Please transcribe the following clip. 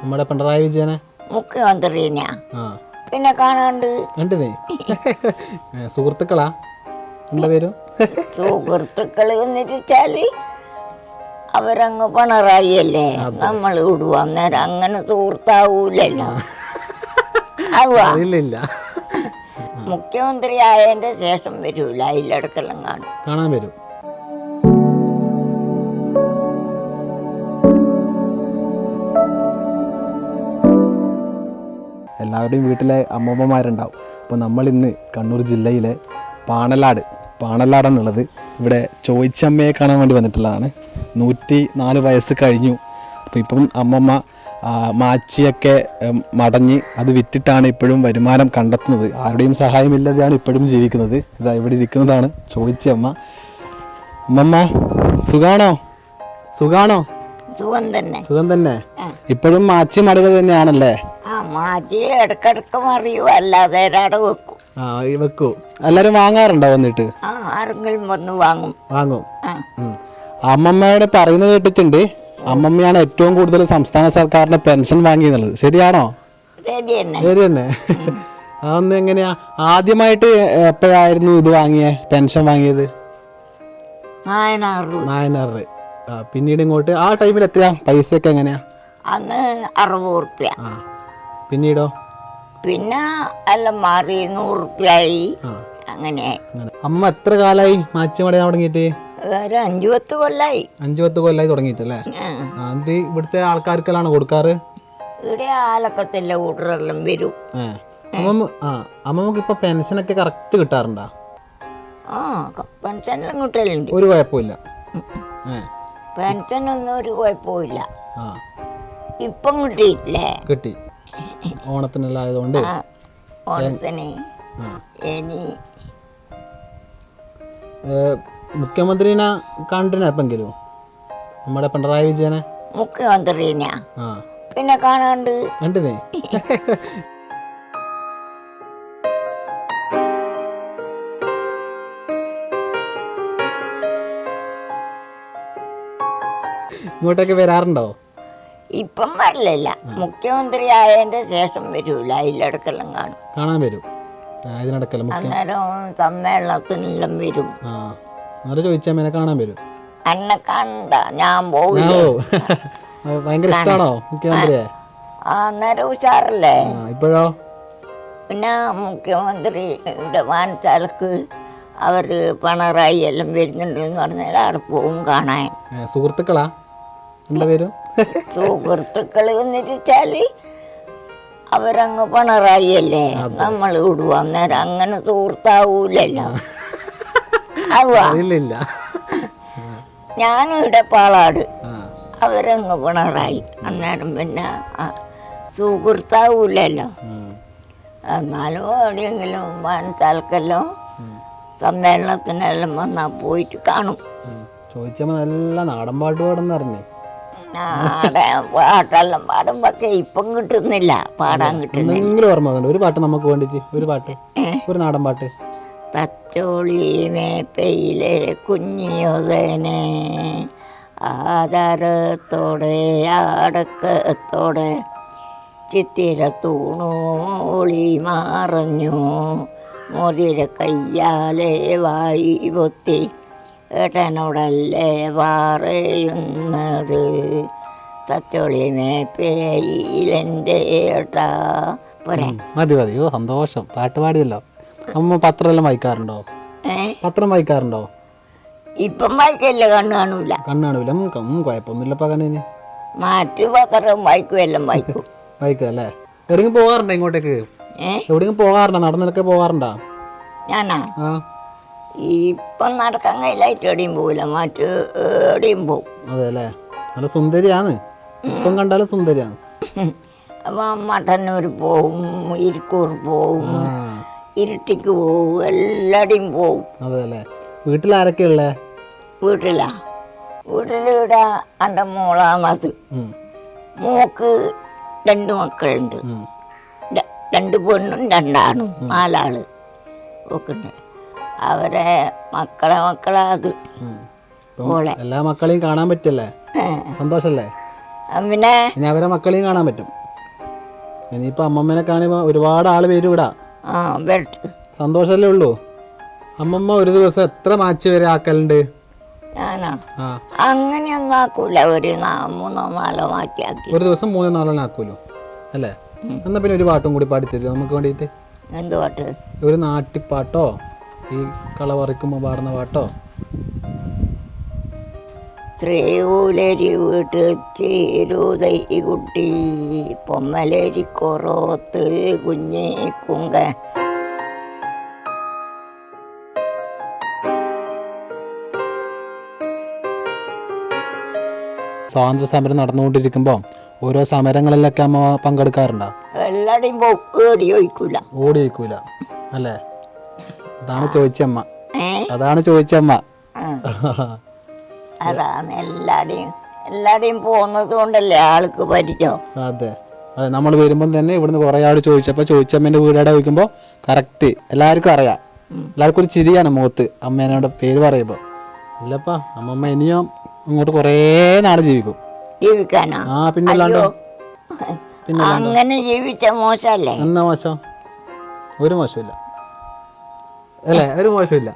നമ്മുടെ പിണറായി വിജയനെ? മുഖ്യമന്ത്രിനെ. പിന്നെ കാണാണ്ട്. കണ്ടില്ലേ സുഹൃത്തുക്കളാ? എന്താ പേരും? സുഹൃത്തുക്കൾ വെച്ചാൽ അവരങ്ങ് പിണറായി അല്ലേ നമ്മൾ വിടുക അന്നേരം അങ്ങനെ സുഹൃത്താവൂലല്ലോ. ഇല്ല മുഖ്യമന്ത്രി ആയതിന്റെ ശേഷം വരൂല. അതിലടക്കെല്ലാം കാണും. കാണാൻ വരും. എല്ലാവരുടെയും വീട്ടിലെ അമ്മമ്മമാരുണ്ടാവും. അപ്പോൾ നമ്മൾ ഇന്ന് കണ്ണൂർ ജില്ലയിലെ പാണലാട് പാണലാടാണുള്ളത് ഇവിടെ ചോയിച്ചമ്മയെ കാണാൻ വേണ്ടി വന്നിട്ടുള്ളതാണ്. നൂറ്റി നാല് വയസ്സ് കഴിഞ്ഞു. അപ്പോൾ ഇപ്പം അമ്മമ്മ മാച്ചിയൊക്കെ മടഞ്ഞ് അത് വിറ്റിട്ടാണ് ഇപ്പോഴും വരുമാനം കണ്ടെത്തുന്നത്. ആരുടെയും സഹായമില്ലാതെയാണ് ഇപ്പോഴും ജീവിക്കുന്നത്. ഇതാ ഇവിടെ ഇരിക്കുന്നതാണ് ചോദിച്ചമ്മ അമ്മമ്മ സുഖാണോ? സുഖാണോ? സുഖം തന്നെ. സുഖം തന്നെ. ഇപ്പോഴും മാച്ചി മടുക തന്നെയാണല്ലേ? മാറ്റി ഇടക്കിടക്ക് മറിയും അല്ലാതെ ഒരാടെ വെക്കും. ആ ഈ വെക്കൂ. എല്ലാവരും വാങ്ങാറുണ്ടോ വന്നിട്ട്? ആ ആരെങ്കിലും വന്ന് വാങ്ങും. വാങ്ങും. ആ. ഉം. അമ്മമ്മയുടെ പറയുന്നത് കേട്ടിട്ടുണ്ട്. അമ്മമ്മയാണ് ഏറ്റവും കൂടുതൽ സംസ്ഥാന സർക്കാരിന്റെ പെൻഷൻ വാങ്ങിയെന്നുള്ളത്. ശരിയാണോ? റെഡി തന്നെ. ശരി തന്നെ. അതൊന്നും എങ്ങനെയാ? ആദ്യമായിട്ട് എപ്പോഴായിരുന്നു ഇത് വാങ്ങിയേ? പെൻഷൻ വാങ്ങിയത്? നായനാറ്. നായനാറ്. ആ പിന്നീട് ഇങ്ങോട്ട് ആ ടൈമിൽ എത്രയാ? പൈസയൊക്കെ എങ്ങനെയാ? അന്ന് അറുപത് ഉറുപ്യ ആ. പിന്നീടോ? പിന്നെ എല്ലാം മാറി നൂറ് ഉറുപ്യായി ആ. അങ്ങനെയായി. അങ്ങനെ. അമ്മ എത്ര കാലായി മാച്ചി മടയാൻ തുടങ്ങിയിട്ട്? ഒരു അഞ്ചു പത്ത് കൊല്ലായി. അഞ്ചു പത്ത് കൊല്ലായി തുടങ്ങിയിട്ടല്ലേ. ആ, ഇവിടുത്തെ ആൾക്കാർക്കെല്ലാം കൊടുക്കാറ്? ഇവിടെ ആലക്കത്തില്ല കൂട്ടറെല്ലാം വരും. അമ്മമ്മക്ക് ഇപ്പൊ പെൻഷനൊക്കെ കറക്റ്റ് കിട്ടാറുണ്ടോ? ആ പെൻഷനെല്ലാം കിട്ടലുണ്ട്. ഒരു കുഴപ്പമില്ല പെൻഷൻ പെൻഷനൊന്നും ഒരു കുഴപ്പമില്ല ഇപ്പം കിട്ടിയിട്ടില്ലേ? കിട്ടി. ഓണത്തിനെല്ലാം ആയതുകൊണ്ട് ആ ഓണത്തിന് ഇനി മുഖ്യമന്ത്രിനെ കണ്ടിനെ എപ്പെങ്കിലും? നമ്മുടെ പിണറായി വിജയനെ? മുഖ്യമന്ത്രിനെ. പിന്നെ കാണാണ്ട്. കണ്ടിനെ? ഇങ്ങോട്ടൊക്കെ വരാറുണ്ടോ? ഇപ്പം വരില്ല മുഖ്യമന്ത്രി ആയതിന്റെ ശേഷം വരൂല അതിലടക്കെല്ലാം കാണും. കാണാൻ വരും. ഇതിനിടക്കല്ല അന്നേരം സമ്മേളനത്തിനെല്ലാം വരും. അന്നേരം ചോദിച്ചമ്മേനെ കാണാൻ വരും. എന്നെ കണ്ട ഞാൻ ഓ ഭയങ്കര ഇഷ്ടമാണോ മുഖ്യമന്ത്രിയെ? അന്നേരം ഉഷാറല്ലേ? ഇപ്പോഴോ? പിന്നെ മുഖ്യമന്ത്രി ഇവിടെ വാനച്ചാലക്ക് അവർ പിണറായി എല്ലാം വരുന്നുണ്ടെന്ന് പറഞ്ഞാൽ അവിടെ പോവും കാണാൻ. സുഹൃത്തുക്കളാ? എന്താ പേരും? സുഹൃത്തുക്കൾ എന്നിട്ട് വെച്ചാൽ അവരങ്ങ് പിണറായി അല്ലേ നമ്മൾ വിടുക അന്നേരം അങ്ങനെ സുഹൃത്താവൂലല്ലോ. ഞാനിവിടെ ഞാനും ഇവിടെ പാളാട്. അവരങ്ങ് പിണറായി. അന്നേരം പിന്നെ സുഹൃത്താവൂലല്ലോ. എന്നാലും എവിടെയെങ്കിലും വാനച്ചാൽക്കെല്ലാം സമ്മേളനത്തിനെല്ലാം വന്നാൽ പോയിട്ട് കാണും. ചോദിച്ചാൽ നല്ല നാടൻ പാട്ട് പാടുന്നറിഞ്ഞേ. പാട്ടെല്ലാം പാടുമ്പൊക്കെ ഇപ്പം കിട്ടുന്നില്ല. പാടാൻ കിട്ടുന്നില്ല. ഓർമ്മ ഒരു പാട്ട് നമുക്ക് വേണ്ടിട്ട് ഒരു പാട്ട് ഒരു നാടൻ പാട്ട്. തച്ചോളി മേപ്പയിലെ കുഞ്ഞിയൊതനെ ആധാരത്തോടെ അടക്കത്തോടെ ചിത്തിര തൂണോളി മറഞ്ഞു. മോതിര കയ്യാലേ വായി പൊത്തി ഏട്ടനോടല്ലേ പറയുന്നത്? തച്ചോളി പേയിലെന്റെ ഏട്ടാ. പോരെ. മതി മതി. ഓ സന്തോഷം. പാട്ട് പാടിയല്ലോ അമ്മ പത്രമെല്ലാം വായിക്കാറുണ്ടോ? പത്രം വായിക്കാറുണ്ടോ? ഇപ്പം വായിക്കല്ല കണ്ണു കാണൂല. കണ്ണാണൂല കുഴപ്പമൊന്നുമില്ലപ്പാ കണ്ണിന്. മാറ്റു പത്രം വായിക്കും എല്ലാം വായിക്കും. വായിക്കും അല്ലേ? എവിടെയെങ്കിലും പോകാറുണ്ടോ ഇങ്ങോട്ടേക്ക്? എവിടെയെങ്കിലും പോകാറുണ്ടോ? നടന്നിലൊക്കെ പോകാറുണ്ടോ? ഞാനാ? ആ. ഇപ്പം നടക്കാൻ കയ്യിലായിട്ട് എവിടെയും പോകില്ല മറ്റു എവിടെയും പോവും. അതെ അല്ലേ നല്ല സുന്ദരിയാണ്. ഇപ്പം കണ്ടാലും സുന്ദരിയാണ്. അപ്പം മട്ടന്നൂർ പോവും ഇരിക്കൂർ പോവും ഇരുട്ടിക്ക് പോവും എല്ലാടെയും പോവും. അതെ അല്ലേ വീട്ടിലാരൊക്കെ ഉള്ളേ? വീട്ടിലാ. വീട്ടിലിവിടെ എന്റെ മോളാമത് ഉം, മോക്ക് രണ്ട് മക്കളുണ്ട്. രണ്ട് പെണ്ണും രണ്ടാണും നാലാൾ ഒക്കെയുണ്ട് അവരെ മക്കളെ മക്കളാകും ഓളെ എല്ലാ മക്കളെയും കാണാൻ പറ്റല്ലേ? സന്തോഷല്ലേ? പിന്നെ? ഇനി അവരെ മക്കളെയും കാണാൻ പറ്റും. ഇനിയിപ്പോ അമ്മമ്മനെ കാണുമ്പോൾ ഒരുപാട് ആൾ വരൂടാ. സന്തോഷല്ലേ ഉള്ളൂ? അമ്മമ്മ ഒരു ദിവസം എത്ര മാച്ച് വരെ ആക്കലുണ്ട് അങ്ങനെയൊന്നും ആക്കൂല. ഒരു മൂന്നോ നാലോ മാറ്റിയാക്കി ഒരു ദിവസം മൂന്നോ നാലോ ആക്കൂലോ? അല്ലേ? എന്നാ പിന്നെ ഒരു പാട്ടും കൂടി പാടി പാടിത്തരുമോ നമുക്ക് വേണ്ടിയിട്ട്? എന്ത് പാട്ട്? ഒരു നാട്ടിപ്പാട്ടോ? ഈ കള പറിക്കുമ്പോൾ പാടുന്ന പാട്ടോ? ശ്രീകൂലരി വീട്ട് ചേരുതൈ കുട്ടി പൊമ്മലേരി കൊറോത്ത് കുഞ്ഞേ കുങ്ക. സ്വാതന്ത്ര്യ സമരം നടന്നുകൊണ്ടിരിക്കുമ്പോൾ ഓരോ സമരങ്ങളിലൊക്കെ അമ്മ പങ്കെടുക്കാറുണ്ടോ? എല്ലാടെയും ഓടി ഒഴിക്കൂല ഓടി അല്ലേ? അതാണ് ചോദിച്ചമ്മ. അതാണ് ചോദിച്ചമ്മ. അതാണ് എല്ലാടെയും എല്ലാടെയും പോകുന്നത് കൊണ്ടല്ലേ ആൾക്ക് പരിചയം. അതെ. അതെ നമ്മൾ വരുമ്പോൾ തന്നെ ഇവിടുന്ന് കുറേ ആൾ ചോദിച്ചപ്പോൾ ചോദിച്ചമ്മേന്റെ വീടേടെ ചോദിക്കുമ്പോൾ കറക്റ്റ് എല്ലാവർക്കും അറിയാം. എല്ലാവർക്കും ഒരു ചിരിയാണ് മുഖത്ത് അമ്മേനോട് പേര് പറയുമ്പോൾ ഇല്ലപ്പാ അമ്മമ്മ ഇനിയും ഇങ്ങോട്ട് കുറേ നാൾ ജീവിക്കും. ജീവിക്കാനാ? ആ പിന്നെ അങ്ങനെ ജീവിച്ച മോശല്ലേ? എന്നാ മോശം? ഒരു മോശമില്ല. അല്ലേ? ഒരു മോശമില്ല.